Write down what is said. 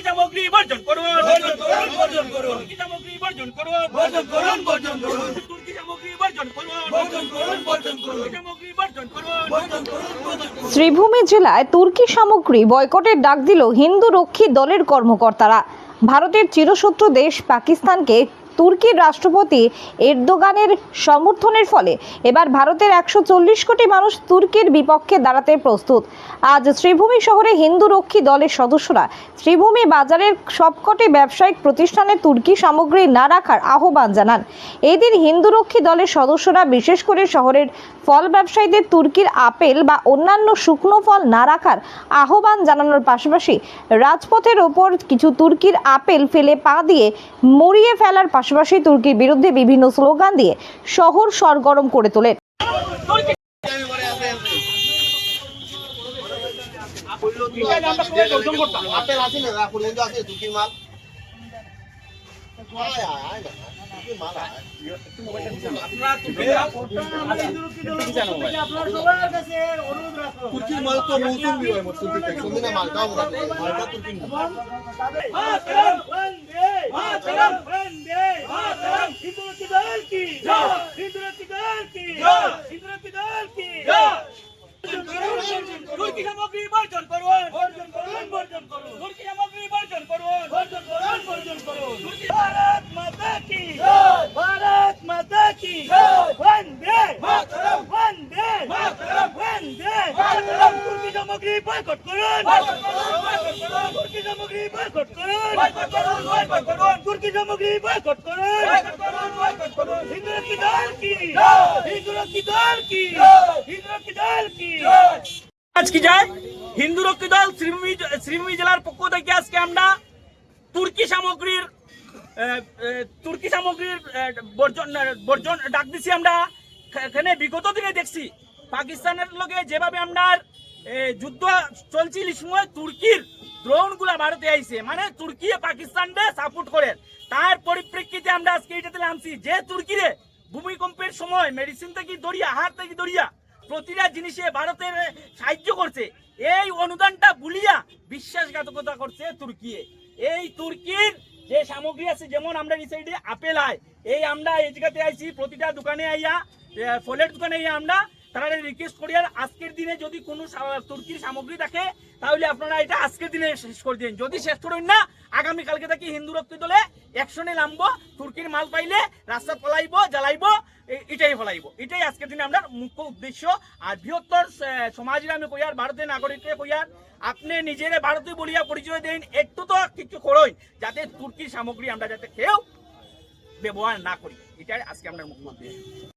তুর্কি সামগ্রী বর্জন করুন বর্জন করুন, বর্জন করুন। তুর্কি সামগ্রী বর্জন করুন বর্জন করুন, বর্জন করুন। তুর্কি সামগ্রী বর্জন করুন বর্জন করুন, বর্জন করুন। সামগ্রী বর্জন করুন, বর্জন করুন। শ্রীভূমি জেলায় তুর্কি সামগ্রী বয়কটের ডাক দিল হিন্দু রক্ষী দলের কর্মকর্তারা ভারতের চিরশত্রু দেশ পাকিস্তানকে তুর্কির রাষ্ট্রপতি এরদোগানের সমর্থনের ফলে এবার ভারতের একশো চল্লিশ কোটি মানুষ তুর্কির বিপক্ষে দাঁড়াতে প্রস্তুত। আজ শ্রীভূমি শহরে হিন্দু রক্ষী দলের সদস্যরা শ্রীভূমি বাজারের সবকটি ব্যবসায়িক প্রতিষ্ঠানে তুর্কি সামগ্রী না রাখার আহ্বান জানান। এদিন হিন্দু রক্ষী দলের সদস্যরা বিশেষ করে শহরের ফল ব্যবসায়ীদের তুর্কির আপেল বা অন্যান্য শুকনো ফল না রাখার আহ্বান জানানোর পাশাপাশি রাজপথের ওপর কিছু তুর্কির আপেল ফেলে পা দিয়ে মরিয়ে ফেলার পাশাপাশি তুর্কির বিরুদ্ধে বিভিন্ন স্লোগান দিয়ে শহর সরগরম করে তোলেন। আপেল আছে না রাখুন কিন্তু আছে দুটির মাল আয় আয় আয় না দুটির মাল আয় তুর্কির মাল তো মৌসুম বিবাহ তুর্কির তুমি মাল দাও মালটা তুর্কির মাতরম বন্দে মাতরম হিন্দু কি? দল কি? জয়। হিন্দু কি দল কি? জয়। হিন্দু কি দল কি জয় তুর্কি সামগ্রী বর্জন করুন। বর্জন করুন। বর্জন করুন। তুর্কি সামগ্রী বর্জন করুন। বর্জন করুন। বর্জন করুন। তুর্কি ভারত মাতা কি? জয়। ভারত মাতা কি? জয়। বন্দে। মাতরম বন্দে। মাতরম বন্দে। মাতরম তুর্কি সামগ্রী বয়কট করুন। বয়কট করুন। বয়কট করুন। সামগ্রী বয়কট হিন্দু রক্ষী দল শ্রীভূমি জেলার পক্ষ থেকে আজকে আমরা তুর্কি সামগ্রীর তুর্কি সামগ্রীর বর্জন বর্জন ডাক দিছি আমরা। এখানে বিগত দিনে দেখছি পাকিস্তানের লগে যেভাবে আমরা যুদ্ধ চলছিল সময় তুর্কির ভারতে আইছে। মানে তুর্কি পাকিস্তানকে সাপোর্ট করে তার পরিপ্রেক্ষিতে আমরা আজকে এটাতে নামছি যে তুর্কিরে ভূমিকম্পের সময় মেডিসিন থেকে দরিয়া হার থেকে দরিয়া প্রতিটা জিনিসে ভারতের সাহায্য করছে। এই অনুদানটা বুলিয়া বিশ্বাসঘাতকতা করছে তুর্কি এই তুর্কির যে সামগ্রী আছে, যেমন আমরা এই সাইডে আপেল আয়, এই আমরা এই জায়গাতে আইছি, প্রতিটা দোকানে আইয়া ফলের দোকানে আইয়া আমরা তারা রিকোয়েস্ট করি আর আজকের দিনে যদি কোনো তুর্কির সামগ্রী থাকে, তাহলে আপনারা এটা আজকের দিনে শেষ করে দিন। যদি শেষ করেন না আগামী কালকে থেকে হিন্দু রক্তি দলে একশনে নামবো, তুর্কির মাল পাইলে রাস্তা ফলাইবো জ্বালাইবো এটাই ফলাইবো। এটাই আজকের দিনে আমরা মুখ্য উদ্দেশ্য। আর বৃহত্তর সমাজের আমি কইয়ার ভারতের নাগরিককে কইয়ার আপনি নিজের ভারতীয় বলিয়া পরিচয় দেন, একটু তো কিছু করই যাতে তুর্কির সামগ্রী আমরা যাতে কেউ ব্যবহার না করি। এটাই আজকে আমরা মুখ্য উদ্দেশ্য।